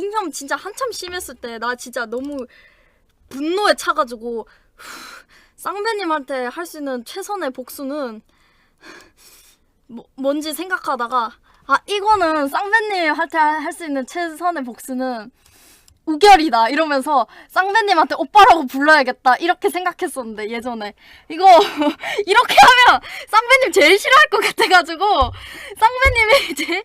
인형 진짜 한참 심했을 때 나 진짜 너무 분노에 차가지고 쌍배님한테 할 수 있는 최선의 복수는 뭐, 뭔지 생각하다가 아 이거는 쌍배님한테 할 수 있는 최선의 복수는 우결이다 이러면서 쌍배님한테 오빠라고 불러야겠다 이렇게 생각했었는데 예전에. 이거 이렇게 하면 쌍배님 제일 싫어할 것 같아가지고 쌍배님이 제,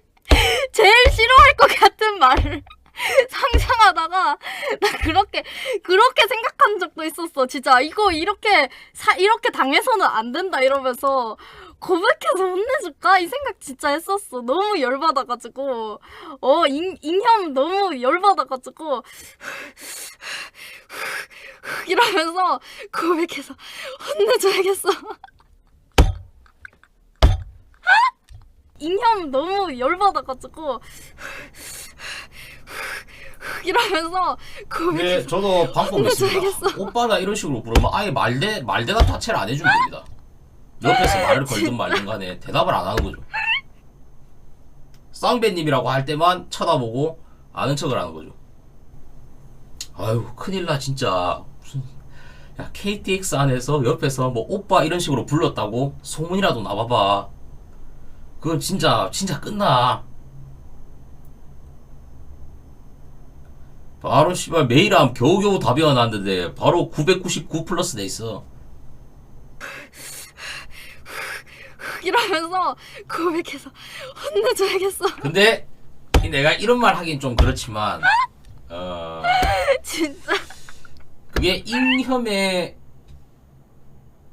제일 싫어할 것 같은 말을 상상하다가 나 그렇게 그렇게 생각한 적도 있었어. 진짜 이거 이렇게 사, 이렇게 당해서는 안 된다 이러면서 고백해서 혼내줄까? 이 생각 진짜 했었어. 너무 열받아가지고. 어 인, 인형 너무 열받아가지고. 이러면서 고백해서 혼내줘야겠어. 인형 너무 열받아가지고 이러면서 고백 근데 저도 있습니다. 혼내줘야겠어. 오빠나 이런 식으로 부르면 아예 말대 말대답 자체를 안 해주면 됩니다. 옆에서 말을 걸든 말든 간에 대답을 안 하는 거죠. 쌍배님이라고 할 때만 쳐다보고 아는 척을 하는 거죠. 아유 큰일 나 진짜 무슨 야 KTX 안에서 옆에서 뭐 오빠 이런 식으로 불렀다고 소문이라도 나봐봐. 그건 진짜 진짜 끝나. 바로 씨발 메일함 겨우겨우 답이 와놨는데 바로 999 플러스 돼 있어. 이러면서 고백해서 혼내줘야겠어. 근데 이 내가 이런 말 하긴 좀 그렇지만 어 진짜. 그게 인혐의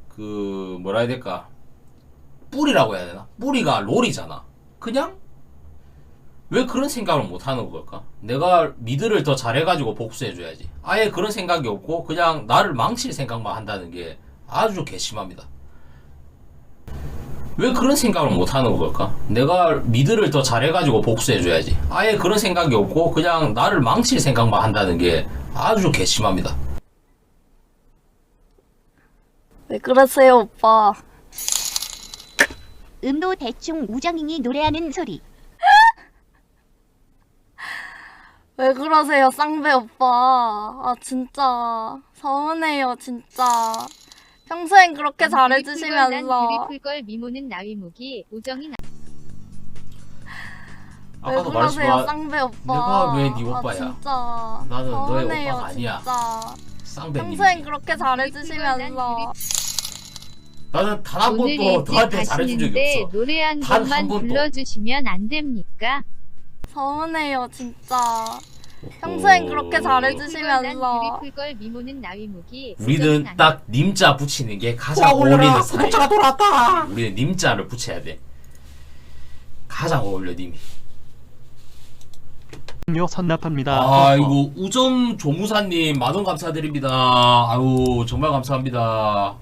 그 뭐라 해야 될까? 뿌리라고 해야 되나? 뿌리가 롤이잖아. 그냥 왜 그런 생각을 못 하는 걸까? 내가 미드를 더 잘해가지고 복수해줘야지. 아예 그런 생각이 없고 그냥 나를 망칠 생각만 한다는 게 아주 괘씸합니다. 왜 그런 생각을 못 하는 걸까? 내가 미드를 더 잘해가지고 복수해줘야지. 아예 그런 생각이 없고 그냥 나를 망칠 생각만 한다는 게 아주 괘씸합니다. 왜 그러세요 오빠? 음도 대충 우정인이 노래하는 소리. 왜 그러세요 쌍배 오빠? 아 진짜. 서운해요 진짜. 평소엔 그렇게 잘해주시면서. 풀걸 미모는 나위 무기. 우정이 나. 왜 그러세요 쌍배 오빠? 내가 왜네 아 오빠야? 진짜. 나는 너의 서운해요, 오빠가 아니야. 진짜. 쌍배님 평소엔 그렇게 잘해주시면서. 나는 단한 오늘 번도 너한테 잘해준 적이 없어. 노래 한 단한 곡만 번도. 불러주시면 안 됩니까? 서운해요 진짜. 평소엔 그렇게 어, 잘해주시면서. 우리는 딱 님자 붙이는 게 가장 어울리는 스타일. 돌아왔다. 우리는 님자를 붙여야 돼. 가장 어울려 님이. 요 선납합니다. 아이고 우정 조무사님 만원 감사드립니다. 아유 정말 감사합니다.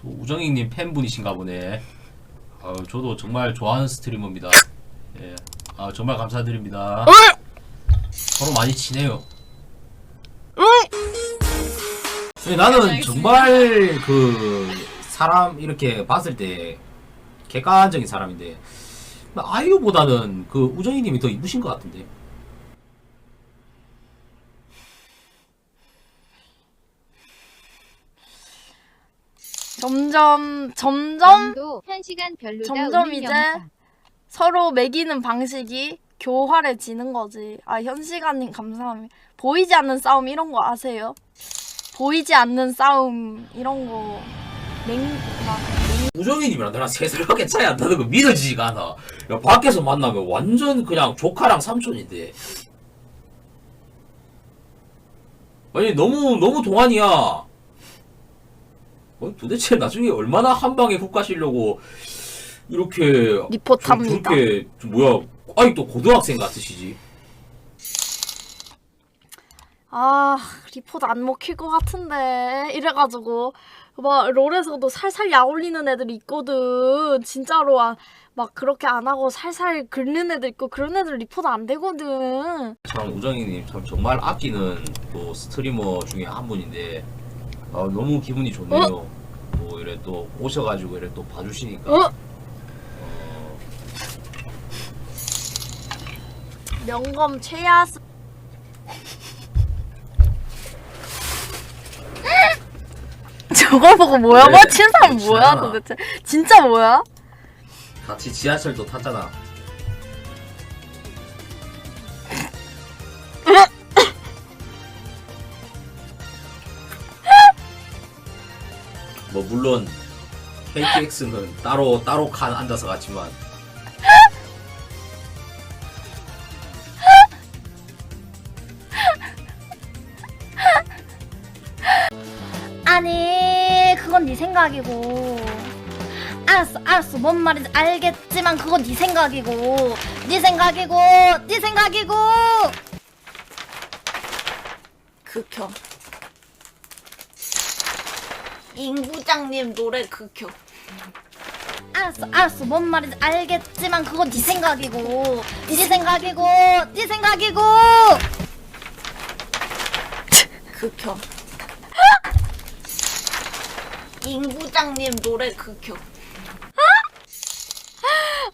또 우정이님 팬분이신가 보네. 아유 저도 정말 좋아하는 스트리머입니다. 예. 아 정말 감사드립니다. 서로 많이 친해요. 근데 나는 정말 그 사람 이렇게 봤을 때 객관적인 사람인데 아이유보다는 그 우정이님이 더 이쁘신 것 같은데. 점점 점점 점도 한 시간 별로다 점점 이제 영상. 서로 매기는 방식이 교활해지는 거지. 아, 현시간님 감사합니다. 보이지 않는 싸움 이런 거 아세요? 보이지 않는 싸움 이런 거 맹, 막, 우정이님이랑 나랑 세 살밖에 차이 안 나는 거 믿어지지가 않아. 야, 밖에서 만나면 완전 그냥 조카랑 삼촌인데. 아니 너무 너무 동안이야. 어, 도대체 나중에 얼마나 한 방에 훅 가시려고 이렇게 리포트합니다. 저- 저렇게 저 뭐야? 아니 또 고등학생 같으시지? 아, 리포트 안 먹힐 것 같은데. 이래가지고, 막, 롤에서도 살살 약 올리는 애들이 있거든. 진짜로, 아, 막, 그렇게 안 하고 살살 긁는 애들 있고, 그런 애들 리포트 안 되거든. 참 우정이님 참 정말 아끼는 또 스트리머 중에 한 분인데 아, 너무 기분이 좋네요. 뭐 이래 또 오셔가지고 이래 또 봐주시니까. 어? 명검 최야스. 저걸 보고 뭐야? 네, 뭐 치는 사람 그렇지 뭐야. 도대체? 진짜 뭐야? 같이 지하철도 탔잖아. 뭐 물론 KTX는 따로 따로 칸 앉아서 갔지만 아니 그건 네 생각이고. 알았어 알았어. 뭔 말인지 알겠지만 그건 네 생각이고. 네 생각이고 네 생각이고. 극혐. 임 부장님 노래 극혐. 알았어 알았어. 뭔 말인지 알겠지만 그건 네 생각이고. 네 생각이고 네 생각이고. 극혐 임 부장님 노래 극혐.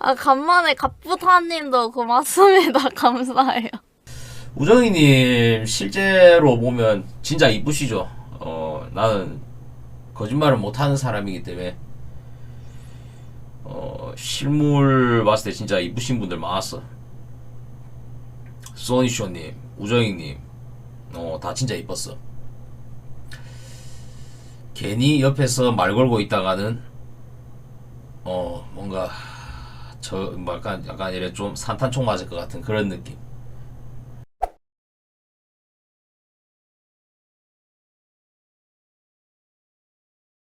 아 간만에 갑부타님도 고맙습니다. 감사해요. 우정이님 실제로 보면 진짜 이쁘시죠. 어 나는 거짓말을 못하는 사람이기 때문에 어 실물 봤을 때 진짜 이쁘신 분들 많았어. 소니쇼님, 우정이님, 어다 진짜 이뻤어. 괜히 옆에서 말 걸고 있다가는 어 뭔가 저뭐 약간 약간 이래 좀 산탄총 맞을 것 같은 그런 느낌.